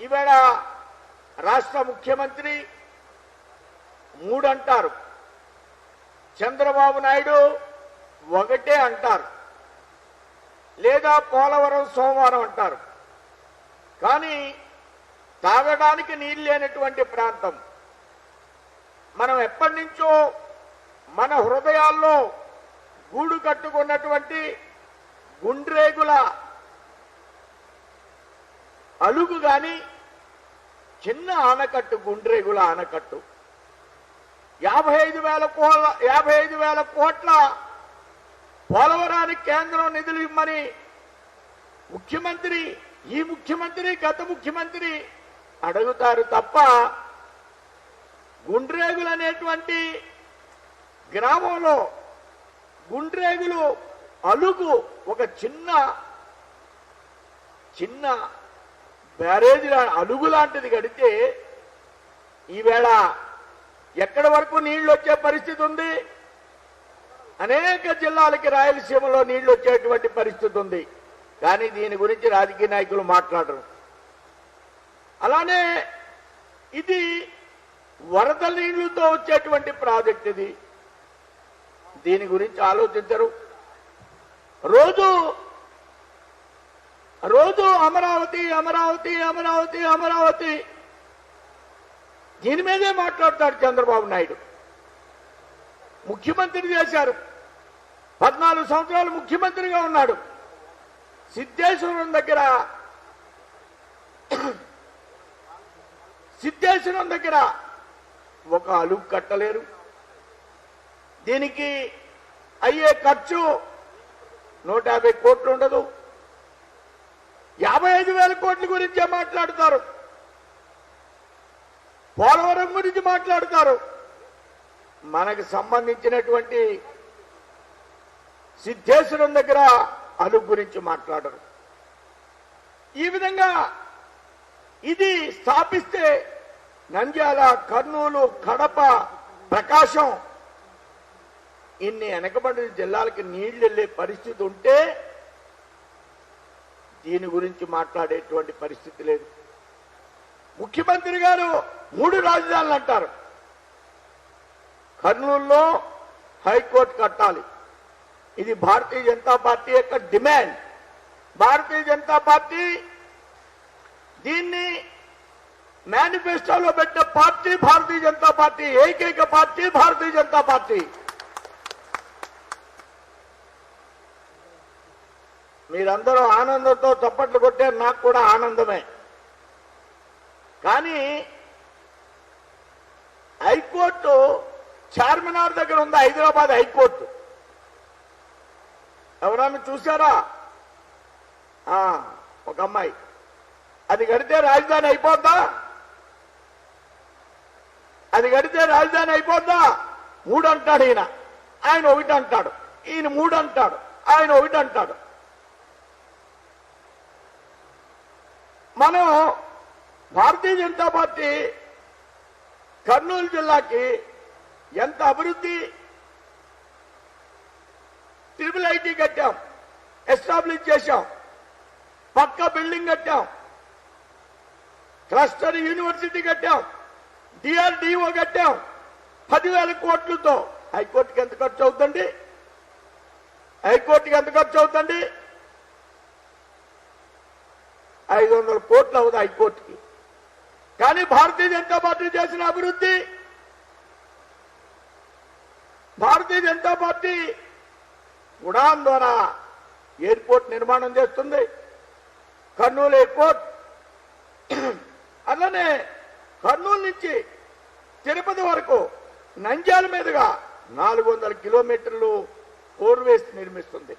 ఈవేళ రాష్ట్ర ముఖ్యమంత్రి మూడు అంటారు చంద్రబాబు నాయుడు ఒకటే అంటారు. లేదా పోలవరం సోమవారం అంటారు. కానీ తాగడానికి నీళ్ళు లేనటువంటి ప్రాంతం. మనం ఎప్పటి నుంచో మన హృదయాల్లో గూడు కట్టుకున్నటువంటి గుండ్రేగుల అలుగు కానీ చిన్న ఆనకట్టు గుండ్రేగుల ఆనకట్టు. యాభై ఐదు వేల కోట్ల యాభై ఐదు వేల కోట్ల పోలవరానికి కేంద్రం నిధులు ఇమ్మని ముఖ్యమంత్రి ఈ ముఖ్యమంత్రి గత ముఖ్యమంత్రి అడుగుతారు తప్ప గుండ్రేగులు అనేటువంటి గ్రామంలో గుండ్రేగులు అలుగు ఒక చిన్న చిన్న బ్యారేజ్ లా- అలుగు లాంటిది కడితే ఈవేళ ఎక్కడి వరకు నీళ్ళు వచ్చే పరిస్థితి ఉంది? అనేక జిల్లాలకి రాయలసీమలో నీళ్ళు వచ్చేటువంటి పరిస్థితి ఉంది. కానీ దీని గురించి రాజకీయ నాయకులు మాట్లాడరు. అలానే ఇది వరద నీళ్ళతో వచ్చేటువంటి ప్రాజెక్ట్ ఇది. దీని గురించి ఆలోచించరు. రోజు రోజు అమరావతి అమరావతి అమరావతి అమరావతి. దీని మీదే మాట్లాడతాడు చంద్రబాబు నాయుడు. ముఖ్యమంత్రి చేశారు. పద్నాలుగు సంవత్సరాలు ముఖ్యమంత్రిగా ఉన్నాడు. సిద్ధేశ్వరం దగ్గర సిద్ధేశ్వరం దగ్గర ఒక అలుగు కట్టలేరు. దీనికి అయ్యే ఖర్చు నూట యాభై కోట్లు ఉండదు. యాభై ఐదు వేల కోట్ల గురించే మాట్లాడతారు. పోలవరం గురించి మాట్లాడతారు. మనకు సంబంధించినటువంటి సిద్ధేశ్వరం దగ్గర అలుగు గురించి మాట్లాడరు. ఈ విధంగా ఇది స్థాపిస్తే నంద్యాల కర్నూలు కడప ప్రకాశం ఇన్ని వెనకబడిన జిల్లాలకి నీళ్ళు వెళ్ళే పరిస్థితి ఉంటే దీని గురించి మాట్లాడేటువంటి పరిస్థితి లేదు. ముఖ్యమంత్రి గారు మూడు రాజధానులు అంటారు. కర్నూలులో హైకోర్టు కట్టాలి. ఇది భారతీయ జనతా పార్టీ యొక్క డిమాండ్. భారతీయ జనతా పార్టీ దీన్ని మేనిఫెస్టోలో పెట్టిన పార్టీ భారతీయ జనతా పార్టీ ఏకైక పార్టీ భారతీయ జనతా పార్టీ. మీరందరూ ఆనందంతో చప్పట్లు కొట్టారు నాకు కూడా ఆనందమే. కానీ హైకోర్టు చార్మినార్ దగ్గర ఉంది హైదరాబాద్ హైకోర్టు. ఎవరన్నా చూసారా ఆ, ఒక అమ్మాయి. అది కడితే రాజధాని అయిపోద్దా? అది కడితే రాజధాని అయిపోద్దా? మూడు అంటాడు ఈయన. ఆయన ఒకటి అంటాడు ఈయన మూడు అంటాడు ఆయన ఒకటి అంటాడు మనం భారతీయ జనతా పార్టీ కర్నూలు జిల్లాకి ఎంత అభివృద్ధి ట్రిపుల్ ఐటీ కట్టాం ఎస్టాబ్లిష్ చేశాం పక్క బిల్డింగ్ కట్టాం క్లస్టర్ యూనివర్సిటీ కట్టాం డిఆర్డిఓ కట్టాం పదివేల కోట్లతో. హైకోర్టుకి ఎంత ఖర్చు అవుతుంది హైకోర్టుకి ఎంత ఖర్చు అవుతుంది ఐదు వందల కోట్లు అవుతుంది హైకోర్టుకి. కానీ భారతీయ జనతా పార్టీ చేసిన అభివృద్ధి భారతీయ జనతా పార్టీ ఉడాన్ ద్వారా ఎయిర్పోర్ట్ నిర్మాణం చేస్తుంది. కర్నూలు ఎయిర్పోర్ట్. అలానే కర్నూలు నుంచి తిరుపతి వరకు నంద్యాల మీదుగా నాలుగు వందల కిలోమీటర్లు ఫోర్వేస్ నిర్మిస్తుంది.